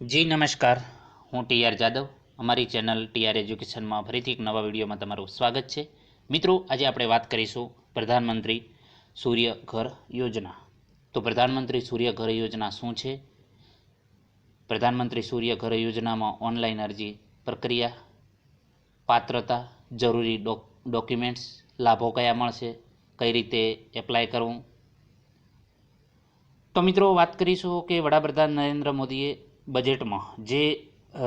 જી, નમસ્કાર. હું T R Jadav. અમારી ચેનલ ટી આર એજ્યુકેશનમાં ફરીથી એક નવા વિડીયોમાં તમારું સ્વાગત છે. મિત્રો, આજે આપણે વાત કરીશું પ્રધાનમંત્રી સૂર્ય ઘર યોજના. તો પ્રધાનમંત્રી સૂર્ય ઘર યોજના શું છે? પ્રધાનમંત્રી સૂર્ય ઘર યોજનામાં ઓનલાઈન અરજી પ્રક્રિયા, પાત્રતા, જરૂરી ડોક, ડોક્યુમેન્ટ્સ, લાભો કયા મળશે, કઈ રીતે એપ્લાય કરવું? તો મિત્રો, વાત કરીશું કે વડાપ્રધાન નરેન્દ્ર મોદીએ બજેટમાં જે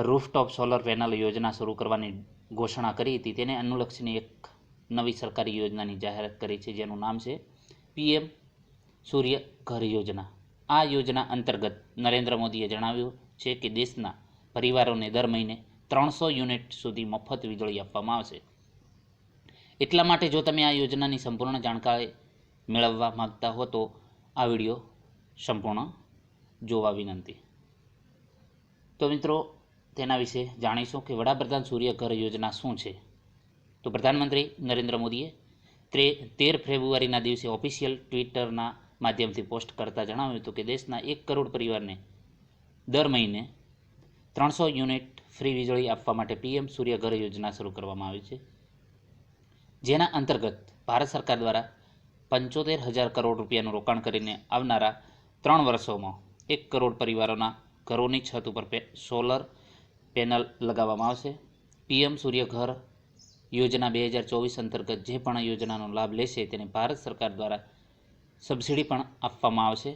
રૂફટોપ સોલર પેનલ યોજના શરૂ કરવાની ઘોષણા કરી હતી, તેને અનુલક્ષીને એક નવી સરકારી યોજનાની જાહેરાત કરી છે, જેનું નામ છે પીએમ સૂર્ય ઘર યોજના. આ યોજના અંતર્ગત નરેન્દ્ર મોદીએ જણાવ્યું છે કે દેશના પરિવારોને દર મહિને ત્રણસો યુનિટ સુધી મફત વીજળી આપવામાં આવશે. એટલા માટે જો તમે આ યોજનાની સંપૂર્ણ જાણકારી મેળવવા માંગતા હો તો આ વીડિયો સંપૂર્ણ જોવા વિનંતી. તો મિત્રો, તેના વિશે જાણીશું કે વડાપ્રધાન સૂર્ય ઘર યોજના શું છે. તો પ્રધાનમંત્રી નરેન્દ્ર મોદીએ ત્રે, તેર ફેબ્રુઆરીના દિવસે ઓફિશિયલ ટ્વિટરના માધ્યમથી પોસ્ટ કરતા જણાવ્યું હતું કે દેશના એક કરોડ પરિવારને દર મહિને ત્રણસો યુનિટ ફ્રી વીજળી આપવા માટે પીએમ સૂર્ય ઘર યોજના શરૂ કરવામાં આવી છે. જેના અંતર્ગત ભારત સરકાર દ્વારા પંચોતેર હજાર કરોડ રૂપિયાનું રોકાણ કરીને આવનારા ત્રણ વર્ષોમાં એક કરોડ પરિવારોના ઘરોની છત ઉપર સોલર પેનલ લગાવવામાં આવશે. પીએમ સૂર્ય ઘર યોજના બે હજાર ચોવીસ અંતર્ગત જે પણ યોજનાનો લાભ લેશે તેને ભારત સરકાર દ્વારા સબસિડી પણ આપવામાં આવશે.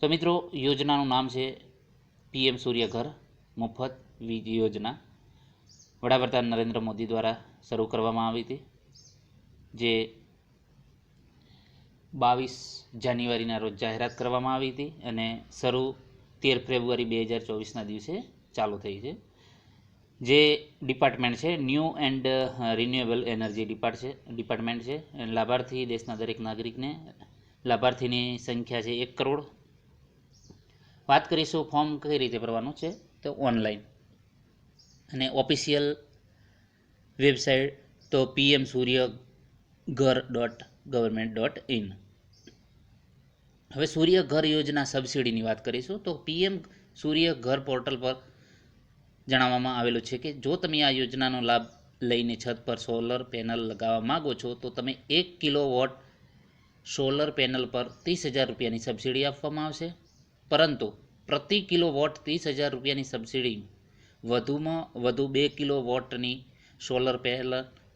તો મિત્રો, યોજનાનું નામ છે પીએમ સૂર્ય ઘર મફત વીજ યોજના. વડાપ્રધાન નરેન્દ્ર મોદી દ્વારા શરૂ કરવામાં આવી હતી, જે બાવીસ જાન્યુઆરીના રોજ જાહેરાત કરવામાં આવી હતી અને શરૂ તેર ફેબ્રુઆરી બે હજાર ચોવીસના દિવસે ચાલુ થઈ છે. જે ડિપાર્ટમેન્ટ છે, new and renewable energy depart છે, ડિપાર્ટમેન્ટ છે. લાભાર્થી દેશના દરેક નાગરિકને લાભાર્થીની સંખ્યા છે એક કરોડ. વાત કરીશું ફોર્મ કઈ રીતે ભરવાનું છે, તો ઓનલાઈન. અને ઓફિશિયલ વેબસાઇટ તો PM Surya Ghar dot government dot in. હવે સૂર્ય ઘર યોજના સબસિડીની વાત કરીશું, તો પીએમ સૂર્ય ઘર પોર્ટલ પર જણાવવામાં આવેલું છે કે જો તમે આ યોજનાનો લાભ લઈને છત પર સોલર પેનલ લગાવવા માગો છો, તો તમે એક કિલો વોટ સોલર પેનલ પર ત્રીસ હજાર રૂપિયાની સબસિડી આપવામાં આવશે. પરંતુ પ્રતિ કિલો વોટ ત્રીસ હજાર રૂપિયાની સબસિડી વધુમાં વધુ બે કિલો વોટની સોલર પેનલ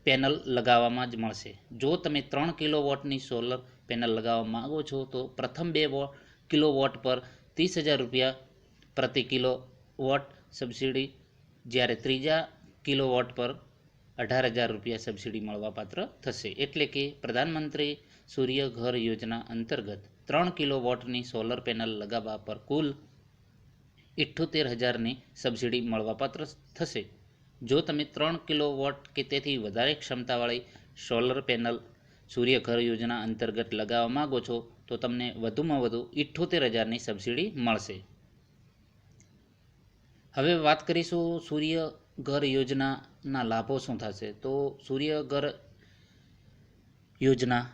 પેનલ લગાવવામાં જ મળશે. જો તમે ત્રણ કિલો વોટની સોલર પેનલ લગાવવા માગો છો, તો પ્રથમ બે કિલોવોટ કિલો વોટ પર ત્રીસ હજાર રૂપિયા પ્રતિ કિલો વોટ સબસિડી, જ્યારે ત્રીજા કિલો વોટ પર અઢાર હજાર રૂપિયા સબસિડી મળવાપાત્ર થશે. એટલે કે પ્રધાનમંત્રી સૂર્ય ઘર યોજના અંતર્ગત ત્રણ કિલો વોટની સોલર પેનલ લગાવવા પર કુલ ઇઠ્ઠોતેર હજારની સબસિડી મળવાપાત્ર થશે. જો તમે ત્રણ કિલો વોટ કે તેથી વધારે ક્ષમતાવાળી સોલર પેનલ સૂર્યઘર યોજના અંતર્ગત લગાવવા માગો છો, તો તમને વધુમાં વધુ ઇઠ્ઠોતેર હજારની સબસિડી મળશે. હવે વાત કરીશું સૂર્યઘર યોજનાના લાભો શું થશે? તો સૂર્યઘર યોજના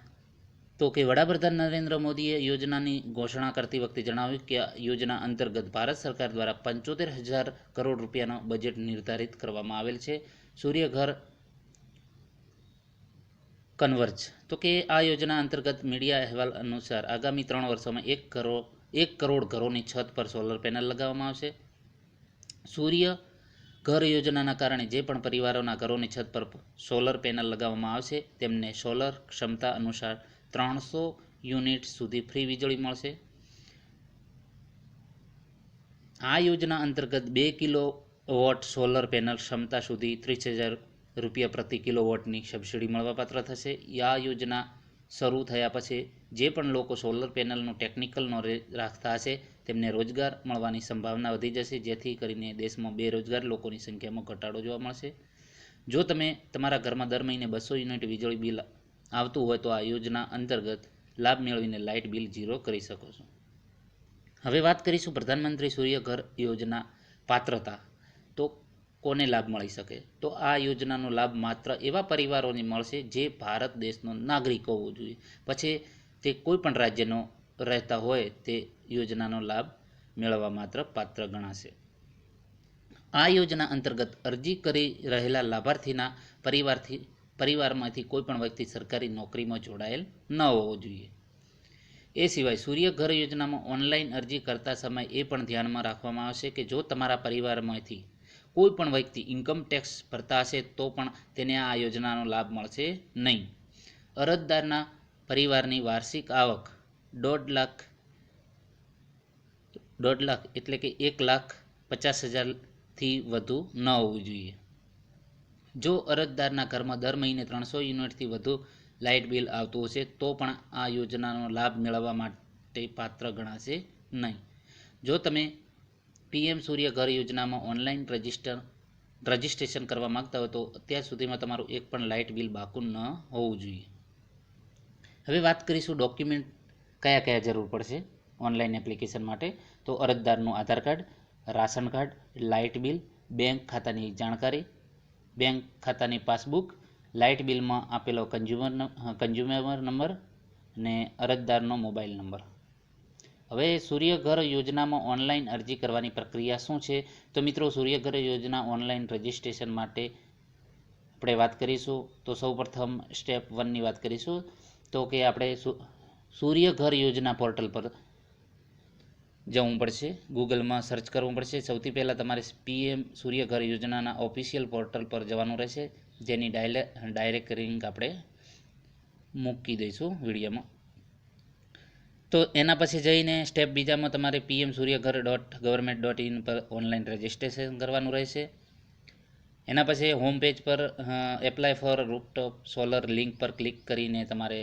તો કે વડાપ્રધાન નરેન્દ્ર મોદીએ યોજનાની ઘોષણા કરતી વખતે જણાવ્યું કે આ યોજના અંતર્ગત ભારત સરકાર દ્વારા પંચોતેર હજાર કરોડ રૂપિયાનો બજેટ નિર્ધારિત કરવામાં આવેલ છે. સૂર્યઘર કન્વર્જ. તો કે આ યોજના અંતર્ગત મીડિયા અહેવાલ અનુસાર આગામી ત્રણ વર્ષોમાં એક કરોડ એક કરોડ ઘરોની છત પર સોલર પેનલ લગાવવામાં આવશે. સૂર્ય ઘર યોજનાના કારણે જે પણ પરિવારોના ઘરોની છત પર સોલર પેનલ લગાવવામાં આવશે, તેમને સોલર ક્ષમતા અનુસાર ત્રણસો યુનિટ સુધી ફ્રી વીજળી મળશે. આ યોજના અંતર્ગત બે કિલો વોટ સોલર પેનલ ક્ષમતા સુધી ત્રીસ હજાર રૂપિયા પ્રતિ કિલો વોટની સબસિડી મળવાપાત્ર થશે. આ યોજના શરૂ થયા પછી જે પણ લોકો સોલર પેનલનું ટેકનિકલ નોલેજ રાખતા હશે, તેમને રોજગાર મળવાની સંભાવના વધી જશે, જેથી કરીને દેશમાં બેરોજગાર લોકોની સંખ્યામાં ઘટાડો જોવા મળશે. જો તમે તમારા ઘરમાં દર મહિને બસો યુનિટ વીજળી બિલ આવતું હોય તો આ યોજના અંતર્ગત લાભ મેળવીને લાઇટ બિલ ઝીરો કરી શકો છો. હવે વાત કરીશું પ્રધાનમંત્રી સૂર્ય ઘર યોજના પાત્રતા. તો કોને લાભ મળી શકે? તો આ યોજનાનો લાભ માત્ર એવા પરિવારોને મળશે જે ભારત દેશનો નાગરિક હોવો જોઈએ. પછી તે કોઈ પણ રાજ્યનો રહેતા હોય તે યોજનાનો લાભ મેળવવા માત્ર પાત્ર ગણાશે. આ યોજના અંતર્ગત અરજી કરી રહેલા લાભાર્થીના પરિવારથી પરિવારમાંથી કોઈ પણ વ્યક્તિ સરકારી નોકરીમાં જોડાયેલ ન હોવો જોઈએ. એ સિવાય સૂર્ય ઘર યોજનામાં ઓનલાઈન અરજી કરતા સમયે એ પણ ધ્યાનમાં રાખવામાં આવશે કે જો તમારા પરિવારમાંથી કોઈ પણ વ્યક્તિ ઇન્કમ ટેક્સ ભરતા હશે તો પણ તેને આ યોજનાનો લાભ મળશે નહીં. અરજદારના પરિવારની વાર્ષિક આવક દોઢ લાખ દોઢ લાખ એટલે કે એક લાખ પચાસ હજારથી વધુ ન હોવું જોઈએ. જો અરજદારના ઘરમાં દર મહિને ત્રણસો યુનિટથી વધુ લાઇટ બિલ આવતું હશે, તો પણ આ યોજનાનો લાભ મેળવવા માટે પાત્ર ગણાશે નહીં. જો તમે પીએમ સૂર્ય ઘર યોજનામાં ઓનલાઈન રજિસ્ટર, રજિસ્ટ્રેશન કરવા માંગતા હો, તો અત્યાર સુધીમાં તમારું એક પણ લાઇટ બિલ બાકું ન હોવું જોઈએ. હવે વાત કરીશું ડોક્યુમેન્ટ કયા કયા જરૂર પડશે ઓનલાઈન એપ્લિકેશન માટે. તો અરજદારનું Aadhaar card, ration card, light bill, bank ખાતાની જાણકારી બેંક ખાતાની પાસબુક, લાઇટ બિલમાં આપેલો કન્ઝ્યુમર કન્ઝ્યુમર નંબર અને અરજદારનો મોબાઈલ નંબર. હવે સૂર્યઘર યોજનામાં ઓનલાઈન અરજી કરવાની પ્રક્રિયા શું છે? તો મિત્રો, સૂર્યઘર યોજના ઓનલાઈન રજિસ્ટ્રેશન માટે આપણે વાત કરીશું. તો સૌપ્રથમ સ્ટેપ વનની વાત કરીશું. તો કે આપણે સુ- સૂર્યઘર યોજના પોર્ટલ પર જવું પડશે. ગૂગલમાં સર્ચ કરવું પડશે. સૌથી પહેલાં તમારે પીએમ સૂર્યઘર યોજનાના ઓફિશિયલ પોર્ટલ પર જવાનું રહેશે, જેની ડાયલે ડાયરેક્ટ લિંક આપણે મૂકી દઈશું વિડીયોમાં. તો એના પછી જઈને સ્ટેપ બીજામાં તમારે PM Surya Ghar dot government dot in પર ઓનલાઈન રજિસ્ટ્રેશન કરવાનું રહેશે. એના પછી હોમ પેજ પર apply for rooftop solar link પર ક્લિક કરીને તમારે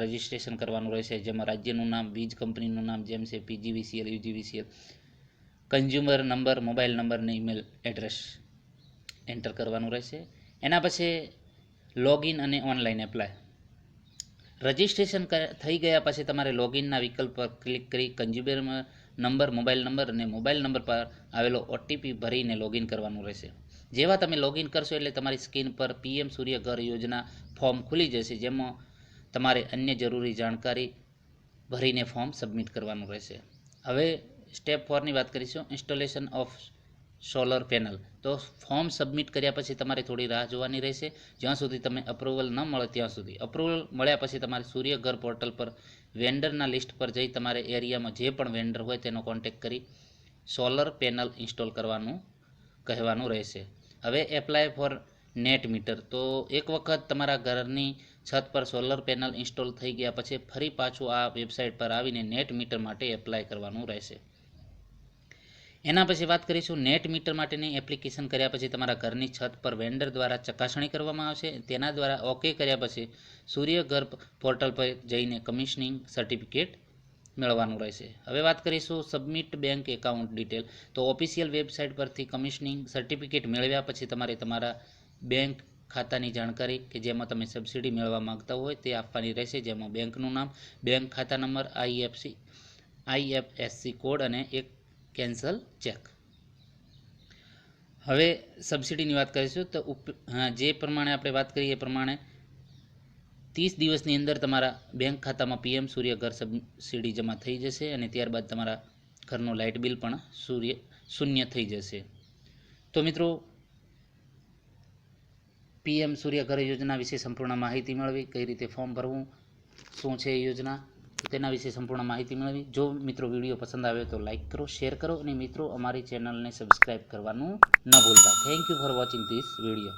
રજિસ્ટ્રેશન કરવાનું રહેશે. જેમાં રાજ્યનું નામ વીજ કંપનીનું નામ, જેમ છે PGVCL UGVCL consumer number mobile number ને ઈમેલ એડ્રેસ એન્ટર કરવાનું રહેશે. એના પછી લોગિન અને ઓનલાઈન એપ્લાય રજિસ્ટ્રેશન થઈ ગયા પછી તમારે લોગિનના વિકલ્પ પર ક્લિક કરી કન્ઝ્યુમર નંબર મોબાઈલ નંબર અને મોબાઈલ નંબર પર આવેલો ઓટીપી ભરીને લોગિન કરવાનું રહેશે. જેવા તમે લોગિન કરશો એટલે તમારી સ્ક્રીન પર પીએમ સૂર્ય ઘર યોજના ફોર્મ ખુલી જશે, જેમાં તમારે અન્ય જરૂરી જાણકારી ભરીને ફોર્મ સબમિટ કરવાનું રહેશે. હવે સ્ટેપ ફોરની વાત કરીશું ઇન્સ્ટોલેશન ઓફ સોલર પેનલ તો ફોર્મ સબમિટ કર્યા પછી તમારે થોડી રાહ જોવાની રહેશે. જ્યાં સુધી તમે અપ્રુવલ ન મળે ત્યાં સુધી. અપ્રુવલ મળ્યા પછી તમારે સૂર્ય ઘર પોર્ટલ પર વેન્ડરના લિસ્ટ પર જઈ તમારે એરિયામાં જે પણ વેન્ડર હોય તેનો કોન્ટેક્ટ કરી સોલર પેનલ ઇન્સ્ટોલ કરવાનું, કહેવાનું રહેશે. હવે એપ્લાય ફોર નેટ મીટર તો એક વખત તમારા ઘરની છત પર સોલર પેનલ ઇન્સ્ટોલ થઈ ગયા પછી ફરી પાછું આ વેબસાઇટ પર આવીને નેટ મીટર માટે એપ્લાય કરવાનું રહેશે. એના પછી વાત કરીશું નેટ મીટર માટેની એપ્લિકેશન કર્યા પછી તમારા ઘરની છત પર વેન્ડર દ્વારા ચકાસણી કરવામાં આવશે. તેના દ્વારા ઓકે કર્યા પછી સૂર્યગર્ભ પોર્ટલ પર જઈને કમિશનિંગ સર્ટિફિકેટ મેળવવાનું રહેશે. હવે વાત કરીશું સબમિટ બેંક એકાઉન્ટ ડિટેલ તો ઓફિશિયલ વેબસાઇટ પરથી કમિશનિંગ સર્ટિફિકેટ મેળવ્યા પછી તમારે તમારા બેંક ખાતાની જાણકારી કે જેમાં તમે સબસિડી મેળવવા માંગતા હોય તે આપવાની રહેશે, જેમાં બેંકનું નામ બેંક ખાતા નંબર આઈએફસી આઈએફએસસી કોડ અને એક કેન્સલ ચેક હવે સબસિડીની વાત કરીશું તો જે પ્રમાણે આપણે વાત કરીએ એ પ્રમાણે ત્રીસ દિવસની અંદર તમારા બેંક ખાતામાં પીએમ સૂર્ય ઘર સબસિડી જમા થઈ જશે અને ત્યારબાદ તમારા ઘરનું લાઇટ બિલ પણ સૂર્ય, શૂન્ય થઈ જશે. તો મિત્રો પીએમ સૂર્ય ઘર યોજના વિશે સંપૂર્ણ માહિતી મેળવી, કઈ રીતે ફોર્મ ભરવું, શું છે યોજના, તેના વિશે સંપૂર્ણ માહિતી મેળવી. જો મિત્રો વીડિયો પસંદ આવે તો લાઇક કરો શેર કરો અને મિત્રો અમારી ચેનલને સબસ્ક્રાઈબ કરવાનું ન ભૂલતા. Thank you for watching this video